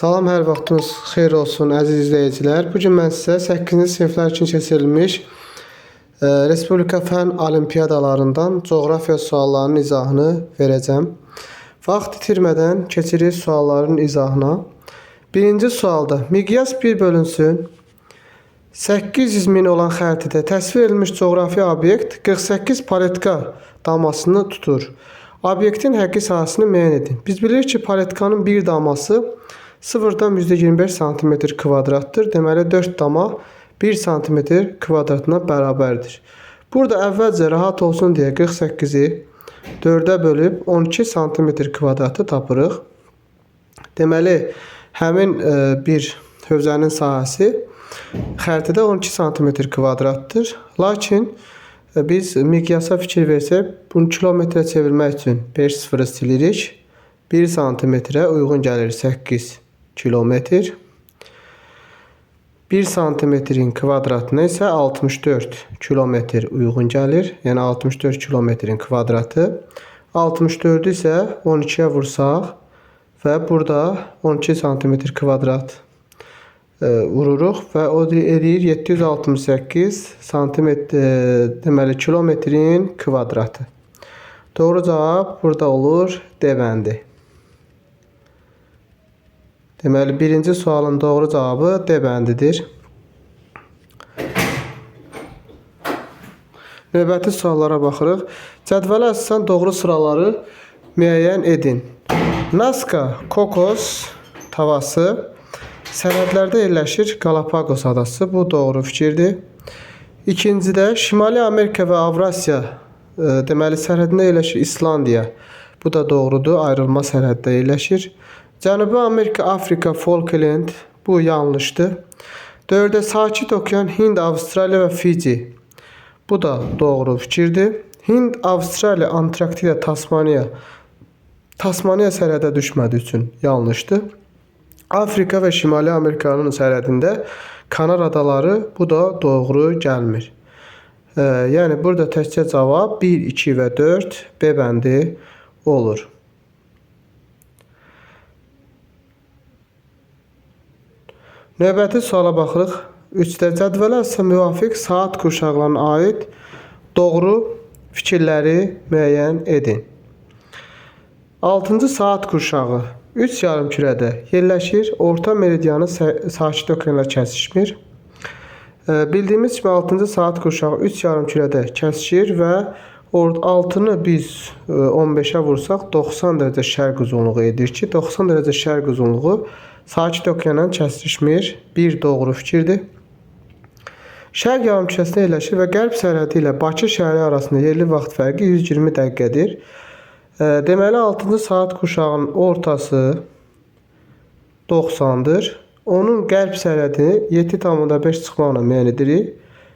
Salam, hər vaxtınız xeyir olsun əziz izləyicilər. Bu gün mən sizə 8-ci siniflər üçün keçirilmiş e, Respublika fən olimpiyadalarından coğrafiya suallarının izahını verəcəm. Vaxt itirmədən keçirik sualların izahına. Birinci sualda miqyas 1 bölünsün. 800 min olan xəritədə təsvir edilmiş coğrafi obyekt 48 paletka damasını tutur. Obyektin həqiqi sahəsini müəyyən edin. Biz bilirik ki, paletkanın bir daması 0-dan %25 cm kvadratdır. Deməli 4 dama 1 cm kvadratına bərabərdir. Burada əvvəlcə rahat olsun deyə 48-i 4-ə bölüb 12 cm kvadratı tapırıq. Deməli həmin e, bir hövzənin sahəsi xəritədə 12 cm kvadratdır. Lakin e, biz miqyasa fikir versək, bunu kilometrə çevirmək üçün 5 sıfırı silirik. 1 santimetrə uyğun gəlir 8 kilometr. 1 santimetrin kvadratına isə 64 kilometr uyğun gəlir. Yəni 64 kilometrin kvadratı. 64-ü isə 12-yə vursaq və burada 12 santimetr kvadrat e, vururuq və o edir 768 santimetr e, deməli kilometrin kvadratı. Doğru cavab burada olur D. Deməli birinci sualın doğru cavabı D bəndidir. Növbəti suallara baxırıq. Cədvələ əsasən doğru sıraları müəyyən edin. Nazca Kokos tavası sərhədlərdə yerləşir Galapagos adası. Bu doğru fikirdir. İkincidə Şimali Amerika və Avrasiya e, deməli sərhədində yerləşir İslandiya. Bu da doğrudur. Ayrılma sərhəddə yerləşir. Cənubi Amerika, Afrika, Falkland bu yanlışdır. Dördə Sakit Okean, Hind, Avstraliya və Fiji. Bu da doğru fikirdir. Hind, Avstraliya, Antarktida, Tasmaniya. Tasmaniya sərhədə düşmədiyi üçün yanlışdır. Afrika və Şimali Amerikanın sərhədində Kanar adaları bu da doğru gəlmir. E, yəni burada təkcə cavab 1, 2 və 4 B bəndi olur. Növbəti suala baxırıq. 3-də cədvələ müvafiq saat qurşaqlarına aid doğru fikirləri müəyyən edin. 6-cı saat qurşağı 3 yarımkürədə yerləşir. Orta meridianı Sa- Sakit okeanla kəsişmir. Bildiyimiz kimi 6-cı saat qurşağı 3 yarımkürədə kəsişir və altını biz e, 15-ə vursaq 90 dərəcə şərq uzunluğu edir ki, 90 dərəcə şərq uzunluğu Sakit okeanla kəsişmir. Bir doğru fikirdir. Şərq yarımkürəsində yerləşir və qərb sərhədi ilə Bakı şəhəri arasında yerli vaxt fərqi 120 dəqiqədir. E, Deməli 6-cı saat quşağının ortası 90-dır. Onun qərb sərhədini 7,5 çıxmaqla müəyyən edirik.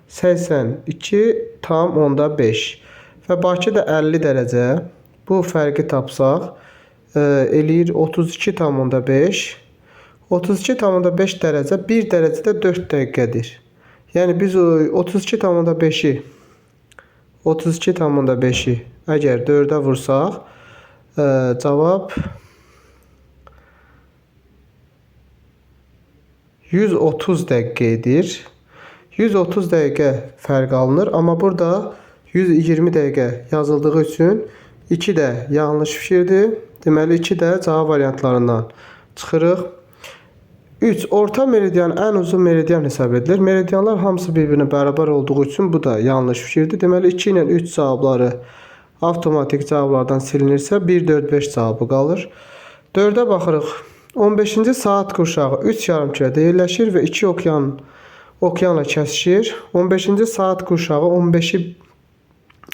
82 tam onda 5 və Bakı da 50 dərəcə. Bu fərqi tapsaq e, eləyir 32 tam onda 5. 32 tam onda 5 dərəcə 1 dərəcədə 4 dəqiqədir. Yəni biz o 32 tam onda 5-i 32 tam onda 5-i əgər 4-ə vursaq e, cavab 130 dəqiqə edir. 130 dəqiqə fərq alınır, amma burada 120 dəqiqə yazıldığı üçün 2 də yanlış fikirdir. Deməli 2 də cavab variantlarından çıxırıq. 3. Orta meridian ən uzun meridian hesab edilir. Meridianlar hamısı bir-birinə bərabər olduğu üçün bu da yanlış fikirdir. Deməli 2 ilə 3 cavabları avtomatik cavablardan silinirsə 1 4 5 cavabı qalır. 4-ə baxırıq. 15-ci saat qurşağı 3 yarımkürədə yerləşir və 2 okean okeanla kəsişir. 15-ci saat qurşağı 15-i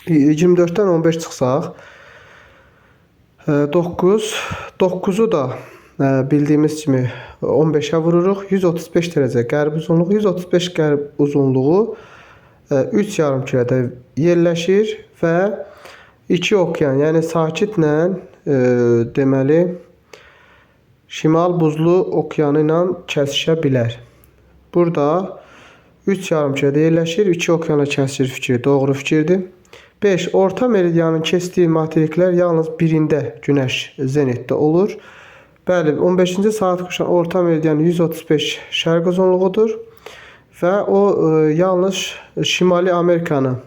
24-dən 15 çıxsaq 9 9-u da e, bildiyimiz kimi 15-ə vururuq. 135 dərəcə qərb uzunluğu, 135 qərb uzunluğu 3 yarımkürədə yerləşir və 2 okean, yəni sakitlə e, deməli Şimal buzlu okeanı ilə kəsişə bilər. Burada 3 yarımkürədə yerləşir, 2 okeanla kəsişir fikri doğru fikirdir. 5. Orta meridianın keçdiyi materiklər yalnız birində Günəş zenitdə olur. Bəli, 15-ci saat kuşan orta meridian 135 şərq uzunluğudur və o e, yalnız Şimali Amerikanı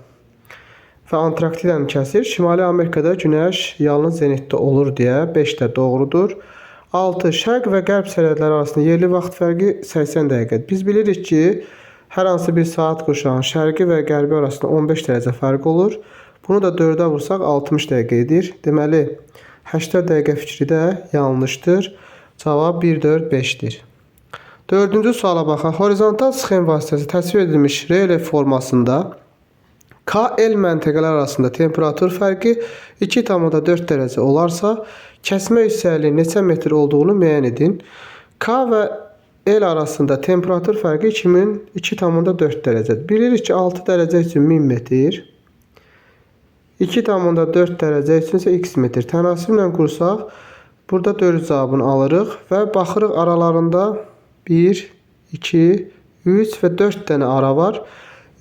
və Antarktidanı kəsir. Şimali Amerikada günəş yalnız zenitdə olur deyə 5 də doğrudur. 6 şərq və qərb sərhədləri arasında yerli vaxt fərqi 80 dəqiqədir. Biz bilirik ki, hər hansı bir saat quşağın şərqi və qərbi arasında 15 dərəcə fərq olur. Bunu da 4-ə vursaq 60 dəqiqə edir. Deməli, 80 dəqiqə fikri də yanlışdır. Cavab 1 4 5-dir. Dördüncü suala baxaq. Horizontal sxem vasitəsilə təsvir edilmiş relyef formasında KL məntəqələr arasında temperatur fərqi 2,4 dərəcə olarsa, kəsmə yüksəkliyi neçə metr olduğunu müəyyən edin. K və L arasında temperatur fərqi 2000 2,4 dərəcədir. Bilirik ki, 6 dərəcə üçün 1000 metr, 2,4 dərəcə üçün isə x metr. Tənasiblə qursaq, burada 4 cavabını alırıq və baxırıq aralarında 1, 2, 3 və 4 dənə ara var.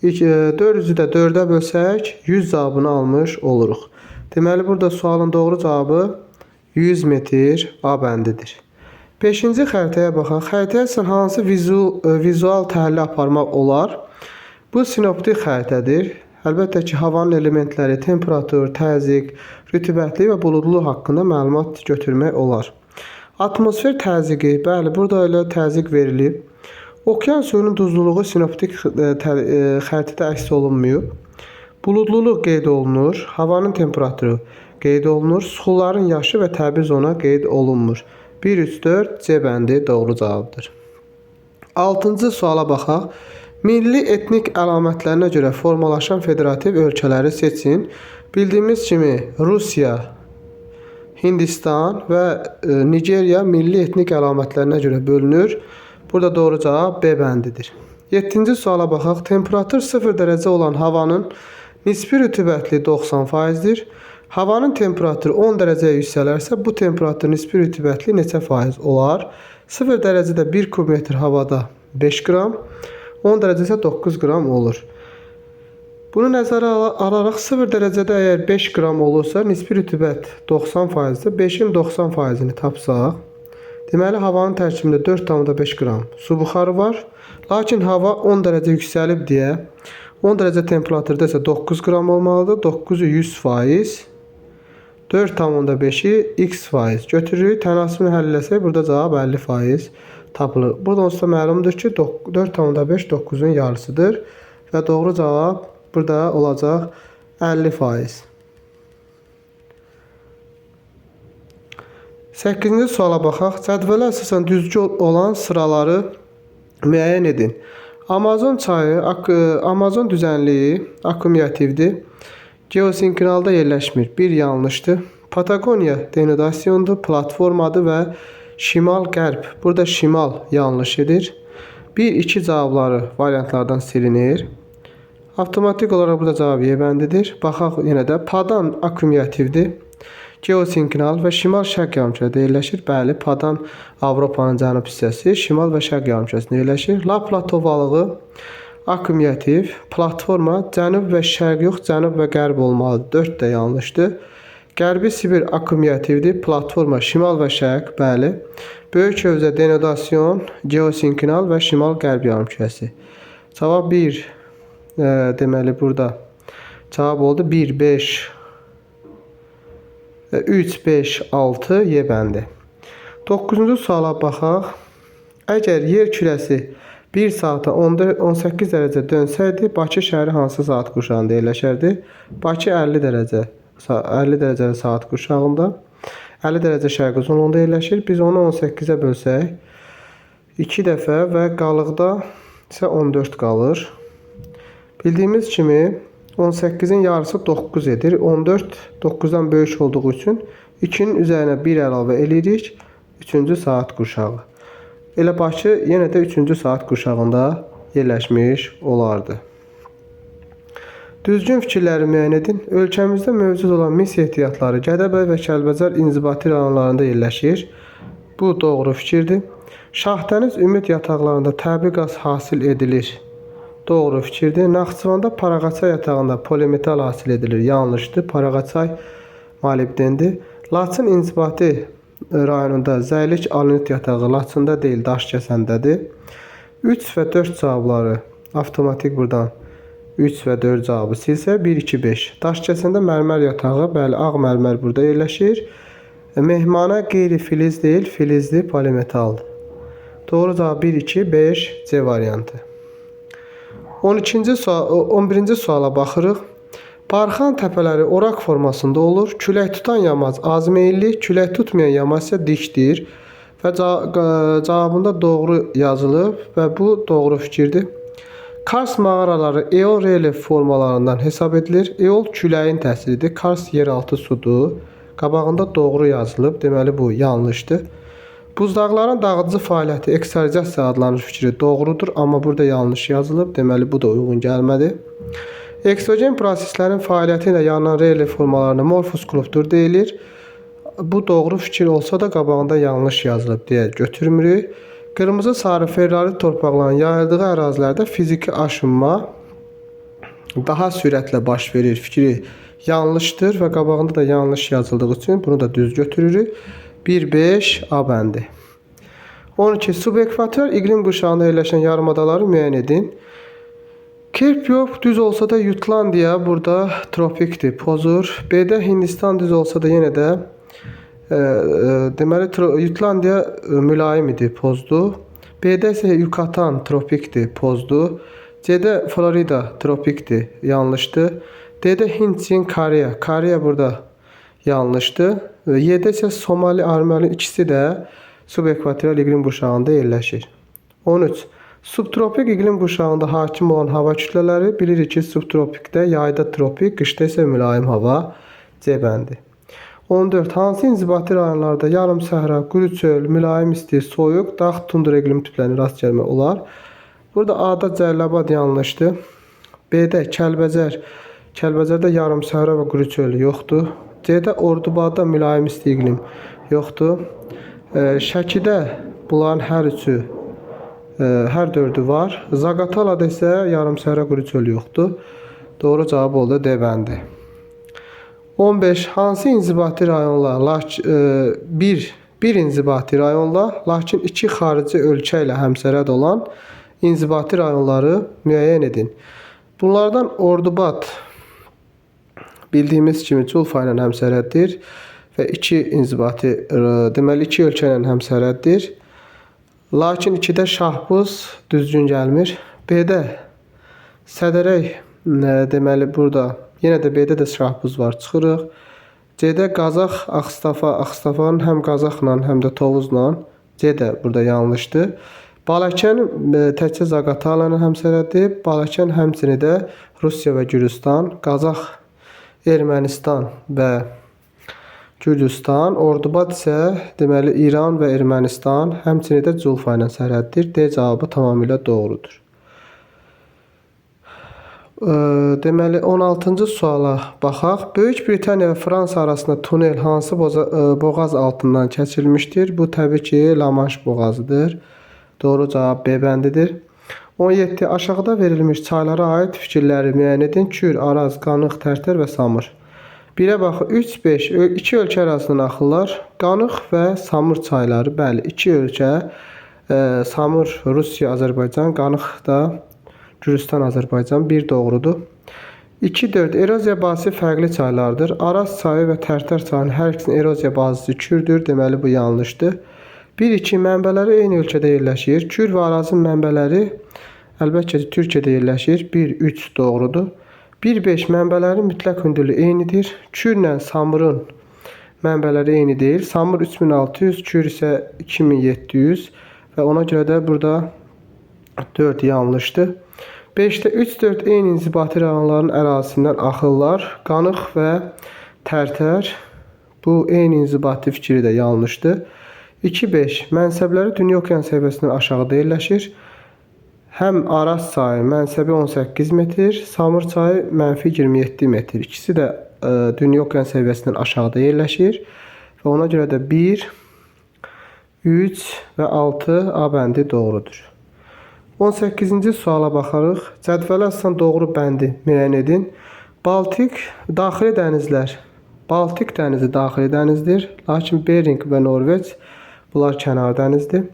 400-ü də 4-ə bölsək 100 cavabını almış oluruq. Deməli burada sualın doğru cavabı 100 metr A bəndidir. 5-ci xəritəyə baxaq. Xəritəyə sən hansı vizu, e, vizual təhlil aparmaq olar? Bu sinoptik xəritədir. Əlbəttə ki, havanın elementləri, temperatur, təzyiq, rütubətli və buludluluq haqqında məlumat götürmək olar. Atmosfer təzyiqi, bəli, burada elə təzyiq verilib. Okean suyunun duzluluğu sinoptik e, e, xəritədə əks olunmayıb. Buludluluq qeyd olunur, havanın temperaturu qeyd olunur, suxuların yaşı və təbii zona qeyd olunmur. 1 3 4 C bəndi doğru cavabdır. 6-cı suala baxaq. Milli etnik əlamətlərinə görə formalaşan federativ ölkələri seçin. Bildiyimiz kimi Rusiya, Hindistan və e, Nigeriya milli etnik əlamətlərinə görə bölünür. Burada doğru cavab B bəndidir. 7-ci suala baxaq. Temperatur 0 dərəcə olan havanın nisbi rütubətli 90%dir. Havanın temperaturu 10 dərəcəyə yüksələrsə, bu temperatur nisbi rütubətli neçə faiz olar? 0 dərəcədə 1 kub metr havada 5 qram, 10 dərəcə isə 9 qram olur. Bunu nəzərə ala- alaraq 0 dərəcədə əgər 5 qram olursa, nisbi rütubət 90%-dir. 5-in 90%-ni tapsaq, deməli havanın tərkibində 4,5 qram su buxarı var. Lakin hava 10 dərəcə yüksəlib deyə 10 dərəcə temperaturda isə 9 qram olmalıdır. 9-u 100%, 4,5-i x faiz götürürük. Tənasibini həll eləsək burada cavab 50% tapılır. Burada onsuz da məlumdur ki, 4,5 9-un yarısıdır və doğru cavab burada olacaq 50%. 8-ci suala baxaq. Cədvələ əsasən düzgün olan sıraları müəyyən edin. Amazon çayı, ak- Amazon düzənliyi akkumulyativdir. Geosinkronalda yerləşmir. Bir yanlışdır. Patagoniya denudasiyondur, platformadır və şimal-qərb. Burada şimal yanlış edir. 1-2 cavabları variantlardan silinir. Avtomatik olaraq burada cavab Y bəndidir. Baxaq yenə də Padan akkumulyativdir. Geosinkronal və şimal-şərq yarımkürədə yerləşir. Bəli, Padan Avropanın cənub hissəsi, şimal və şərq yarımkürəsində yerləşir. La Plato balığı akkumulyativ, platforma cənub və şərq yox, cənub və qərb olmalıdır. 4 də yanlışdır. Qərbi Sibir akkumulyativdir, platforma şimal və şərq, bəli. Böyük hövzə denudasiyon, geosinkronal və şimal-qərb yarımkürəsi. Cavab 1 e, deməli burada cavab oldu 1 5 3 5 6 Y bəndi. 9-cu suala baxaq. Əgər yer kürəsi 1 saata 14 18 dərəcə dönsəydi, Bakı şəhəri hansı saat qurşağında yerləşərdi? Bakı 50 dərəcə 50 dərəcə saat qurşağında 50 dərəcə şərq uzunluğunda yerləşir. Biz onu 18-ə bölsək 2 dəfə və qalıqda isə 14 qalır. Bildiyimiz kimi 18-in yarısı 9 edir. 14 9-dan böyük olduğu üçün 2-nin üzərinə 1 əlavə eləyirik. 3-cü saat qurşağı. Elə Bakı yenə də 3-cü saat qurşağında yerləşmiş olardı. Düzgün fikirləri müəyyən edin. Ölkəmizdə mövcud olan mis ehtiyatları Gədəbəy və Kəlbəcər inzibati rayonlarında yerləşir. Bu doğru fikirdir. Şahdəniz ümid yataqlarında təbii qaz hasil edilir. Doğru fikirdir. Naxçıvanda Paraqaçay yatağında polimetal hasil edilir. Yanlışdır. Paraqaçay molibdendir. Laçın inzibati rayonunda Zəylik Alinit yatağı Laçında deyil, Daşkəsəndədir. 3 və 4 cavabları avtomatik buradan 3 və 4 cavabı silsə 1 2 5. Daşkəsəndə mərmər yatağı, bəli, ağ mərmər burada yerləşir. Mehmanə qeyri-filiz deyil, filizli polimetaldır. Doğru cavab 1 2 5 C variantı. 12-ci sual 11-ci suala baxırıq. Barxan təpələri oraq formasında olur. Külək tutan yamaç azmeyilli, külək tutmayan yamaç isə dikdir. Və cavabında doğru yazılıb və bu doğru fikirdir. Kars mağaraları eol relief formalarından hesab edilir. Eol küləyin təsiridir. Kars yeraltı sudur. Qabağında doğru yazılıb. Deməli bu yanlışdır. Buzdağların dağıdıcı fəaliyyəti ekstraziyasiya adlanır fikri doğrudur, amma burada yanlış yazılıb. Deməli bu da uyğun gəlmədi. Eksogen proseslərin fəaliyyəti ilə yaranan relief formalarına morfus qruptur deyilir. Bu doğru fikir olsa da qabağında yanlış yazılıb deyə götürmürük. Qırmızı sarı ferrari torpaqların yayıldığı ərazilərdə fiziki aşınma daha sürətlə baş verir fikri yanlışdır və qabağında da yanlış yazıldığı üçün bunu da düz götürürük. 1-5 A bəndi. 12. Subekvator iqlim quşağında yerləşən yarımadaları müəyyən edin. Kerpyov düz olsa da Jutlandiya burada tropikdir, pozur. B-də Hindistan düz olsa da yenə də e, e, deməli tro- Jutlandiya e, mülayim idi, pozdu. B-də isə Yucatan tropikdir, pozdu. C-də Florida tropikdir, yanlışdır. D-də Hind, Çin, Koreya. Burada yanlışdır. E, Y-də isə Somali, Armeni ikisi də subekvatorial iqlim quşağında yerləşir. 13. Subtropik iqlim quşağında hakim olan hava kütlələri bilirik ki, subtropikdə yayda tropik, qışda isə mülayim hava C bəndi. 14. Hansı inzibati rayonlarda yarım səhra, quru çöl, mülayim isti, soyuq, dağ, tundra iqlim tiplərinə rast gəlmək olar? Burada A-da Cəlilabad yanlışdır. B-də Kəlbəcər. Kəlbəcərdə yarım səhra və quru çöl yoxdur. C-də Ordubadda mülayim isti iqlim yoxdur. E, Şəkidə bunların hər üçü e, hər dördü var. Zaqatalada isə yarım səhra quru çöl yoxdur. Doğru cavab oldu D bəndi. 15. Hansı inzibati rayonlar laç, e, bir, bir inzibati rayonla lakin iki xarici ölkə ilə həmsərhəd olan inzibati rayonları müəyyən edin. Bunlardan Ordubad bildiyimiz kimi Culfa ilə həmsərhəddir və iki inzibati e, deməli iki ölkə ilə həmsərhəddir. Lakin 2-də Şahbuz düzgün gəlmir. B-də Sədərək nə, deməli burada yenə də B-də də Şahbuz var. Çıxırıq. C-də Qazax, Ağstafa, Ağstafanın həm Qazaxla, həm də Tovuzla. C də burada yanlışdır. Balakən e, təkcə Zaqatala ilə həmsərhəddir. Balakən həmçinin də Rusiya və Gürcüstan, Qazax, Ermənistan və Gürcüstan, Ordubad isə deməli İran və Ermənistan, həmçinin də Culfa ilə sərhəddir. D cavabı tamamilə doğrudur. Ə, Deməli 16-cı suala baxaq. Böyük Britaniya və Fransa arasında tunel hansı ə, boğaz altından keçilmişdir? Bu təbii ki, La-Manş boğazıdır. Doğru cavab B bəndidir. 17. Aşağıda verilmiş çaylara aid fikirləri müəyyən edin. Kür, Araz, Qanıq, Tərtər və Samır. 1-ə bax 3 5 2 ölkə arasından axırlar. Qanıq və Samır çayları. Bəli, 2 ölkə ə, Samır Rusiya, Azərbaycan, Qanıq da Gürcüstan, Azərbaycan bir doğrudur. 2-4 eroziya bazası fərqli çaylardır. Araz çayı və Tərtər çayının hər ikisinin eroziya bazası Kürdür. Deməli bu yanlışdır. 1-2 mənbələri eyni ölkədə yerləşir. Kür və Arazın mənbələri əlbəttə ki, Türkiyədə yerləşir. 1-3 doğrudur. 1-5 mənbələrin mütləq hündürlüyü eynidir. Kürlə Samırın mənbələri eyni deyil. Samır 3600, Kür isə 2700 və ona görə də burada 4 yanlışdır. 5-də 3-4 eyni inzibati rayonların ərazisindən axırlar. Qanıq və Tərtər bu eyni inzibati fikri də yanlışdır. 2-5 mənsəbləri dünya okean səviyyəsindən aşağıda yerləşir. Həm Araz çayı mənsəbi 18 metr, Samır çayı mənfi 27 metr. İkisi də ə, dünya okean səviyyəsindən aşağıda yerləşir və ona görə də 1, 3 və 6 A bəndi doğrudur. 18-ci suala baxarıq. Cədvələ əsasən doğru bəndi müəyyən edin. Baltik daxili dənizlər. Baltik dənizi daxili dənizdir, lakin Bering və Norveç bunlar kənar dənizdir.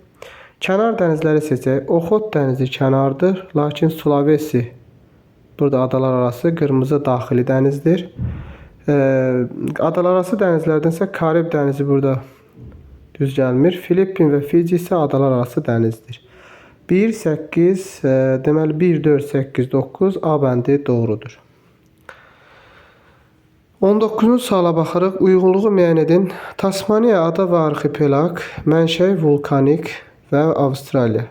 Kənar dənizləri seçək. Oxot dənizi kənardır, lakin Sulawesi burada adalar arası qırmızı daxili dənizdir. Ee, adalar arası dənizlərdən isə Karib dənizi burada düz gəlmir. Filippin və Fiji isə adalar arası dənizdir. 1 8 e, deməli 1 4 8 9 A bəndi doğrudur. 19-cu suala baxırıq. Uyğunluğu müəyyən edin. Tasmaniya ada və arxipelag, mənşəyi vulkanik və Avstraliya.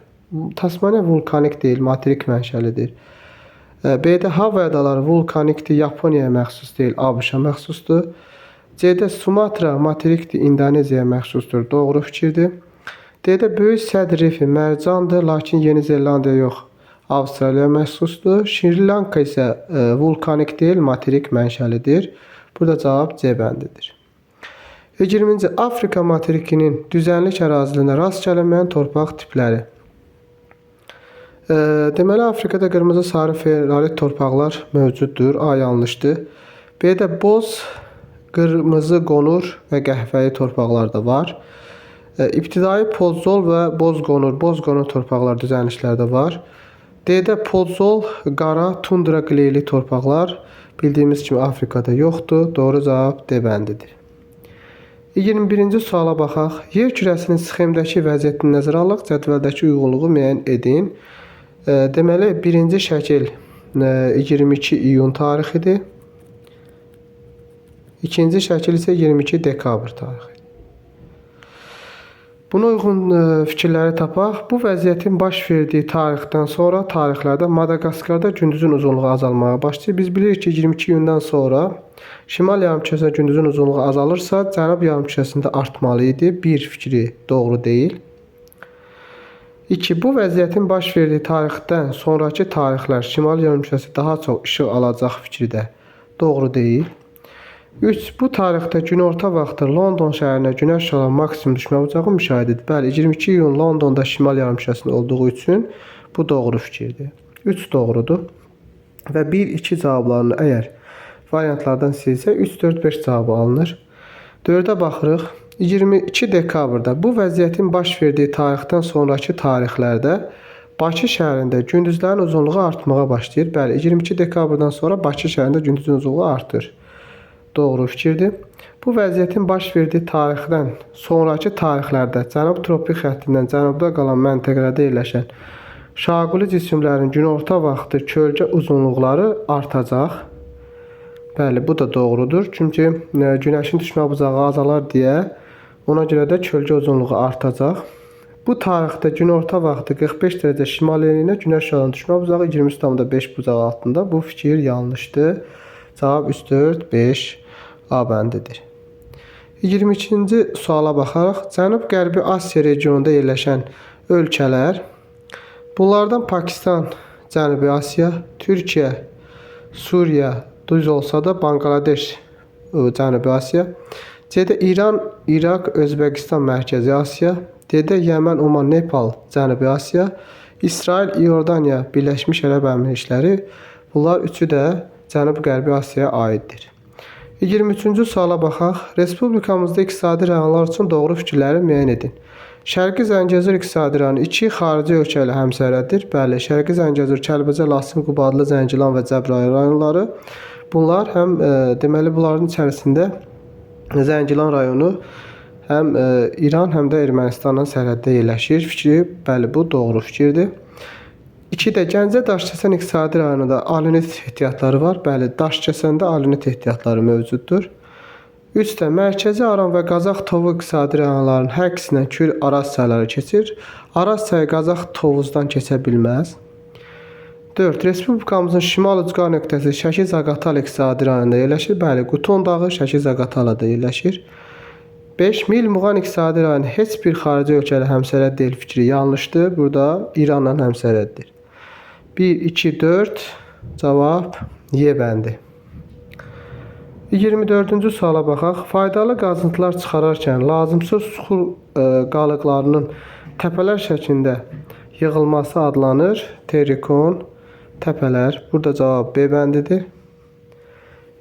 Tasmaniya vulkanik deyil, materik mənşəlidir. E, B-də Hava adaları vulkanikdir, Yaponiyaya məxsus deyil, ABŞ-a məxsusdur. C-də Sumatra materikdir, İndoneziyaya məxsusdur. Doğru fikirdir. D-də Böyük Sədd rifi mərcandır, lakin Yeni Zelandiya yox, Avstraliyaya məxsusdur. Şri Lanka isə e, vulkanik deyil, materik mənşəlidir. Burada cavab C bəndidir. 20-ci Afrika materikinin düzənlik ərazilərində rast gəlinməyən torpaq tipləri. E, deməli Afrikada qırmızı, sarı, feolit torpaqlar mövcuddur. A yanlışdır. B-də boz, qırmızı qonur və qəhvəyi torpaqlar da var. E, İbtidai podzol və boz qonur, boz qonur torpaqlar düzənliklərdə var. D-də podzol, qara, tundra qleyli torpaqlar bildiyimiz kimi Afrikada yoxdur. Doğru cavab D bəndidir. 21-ci suala baxaq. Yer kürəsinin sxemdəki vəziyyətini nəzərə alaq, cədvəldəki uyğunluğu müəyyən edin. E, deməli, birinci şəkil e, 22 iyun tarixidir. İkinci şəkil isə 22 dekabr tarixidir. Buna uyğun e, fikirləri tapaq. Bu vəziyyətin baş verdiyi tarixdən sonra tarixlərdə Madaqaskarda gündüzün uzunluğu azalmağa başlayır. Biz bilirik ki, 22 iyundan sonra şimal yarımkürəsində gündüzün uzunluğu azalırsa, cənub yarımkürəsində artmalı idi. Bir fikri doğru deyil. 2. Bu vəziyyətin baş verdiyi tarixdən sonrakı tarixlər şimal yarımkürəsi daha çox işıq alacaq fikri də doğru deyil. 3. Bu tarixdə günorta vaxtı London şəhərinə günəş şüalan maksimum düşmə bucağı müşahidə edilir. Bəli, 22 iyun Londonda şimal yarımkürəsində olduğu üçün bu doğru fikirdir. 3 doğrudur. Və 1 2 cavablarını əgər variantlardan silsə 3 4 5 cavabı alınır. 4-ə baxırıq. 22 dekabrda bu vəziyyətin baş verdiyi tarixdən sonrakı tarixlərdə Bakı şəhərində gündüzlərin uzunluğu artmağa başlayır. Bəli, 22 dekabrdan sonra Bakı şəhərində gündüzün uzunluğu artır. Doğru fikirdir. Bu vəziyyətin baş verdiyi tarixdən sonrakı tarixlərdə cənub tropik xəttindən cənubda qalan məntəqələrdə yerləşən şaquli cisimlərin günorta vaxtı kölgə uzunluqları artacaq. Bəli, bu da doğrudur. Çünki e, günəşin düşmə bucağı azalar deyə ona görə də kölgə uzunluğu artacaq. Bu tarixdə günorta vaxtı 45 dərəcə şimal əyninə günəş şüalanın düşmə bucağı 23,5 bucağı altında. Bu fikir yanlışdır. Cavab 3 4 5 A bəndidir. 22-ci suala baxaraq Cənub-Qərbi Asiya regionunda yerləşən ölkələr bunlardan Pakistan, Cənubi Asiya, Türkiyə, Suriya düz olsa da Banqladeş ə, Cənubi Asiya, C-də İran, İraq, Özbəkistan, Mərkəzi Asiya, D-də Yəmən, Oman, Nepal, Cənubi Asiya, İsrail, İordaniya, Birləşmiş Ərəb Əmirlikləri bunlar üçü də Cənub-Qərbi Asiyaya aiddir. 23-cü suala baxaq. Respublikamızda iqtisadi rayonlar üçün doğru fikirləri müəyyən edin. Şərqi Zəngəzur iqtisadi rayonu 2 xarici ölkə ilə həmsərhəddir. Bəli, Şərqi Zəngəzur, Kəlbəcər, Laçın, Qubadlı, Zəngilan və Cəbrayıl rayonları bunlar həm e, deməli bunların içərisində Zəngilan rayonu həm e, İran, həm də Ermənistanla sərhəddə yerləşir. Fikri bəli bu doğru fikirdir. 2-də Gəncə Daşkəsən iqtisadi rayonunda alünit ehtiyatları var. Bəli, Daşkəsəndə alünit ehtiyatları mövcuddur. 3-də Mərkəzi Aran və Qazax Tovu iqtisadi rayonlarının hər ikisindən Kür Araz çayları keçir. Araz çayı Qazax Tovuzdan keçə bilməz. 4. Respublikamızın şimal ucqar nöqtəsi Şəki-Zaqatala iqtisadi rayonunda yerləşir. Bəli, Quton dağı Şəki-Zaqatalada yerləşir. 5 mil Muğan iqtisadi rayonu heç bir xarici ölkə ilə həmsərhəd deyil fikri yanlışdır. Burada İranla həmsərhəddir. 1, 2, 4 cavab Y bəndi. 24-cü suala baxaq. Faydalı qazıntılar çıxararkən lazımsız suxur ə, qalıqlarının təpələr şəklində yığılması adlanır. Terikon, təpələr. Burada cavab B bəndidir.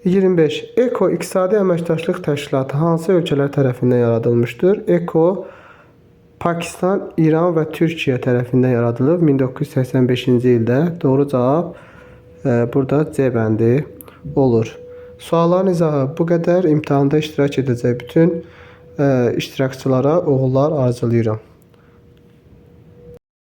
25. ECO İqtisadi Əməkdaşlıq Təşkilatı hansı ölkələr tərəfindən yaradılmışdır? ECO Pakistan, İran və Türkiyə tərəfindən yaradılıb 1985-ci ildə. Doğru cavab e, burada C bəndi olur. Sualların izahı bu qədər. İmtahanda iştirak edəcək bütün e, iştirakçılara uğurlar arzulayıram.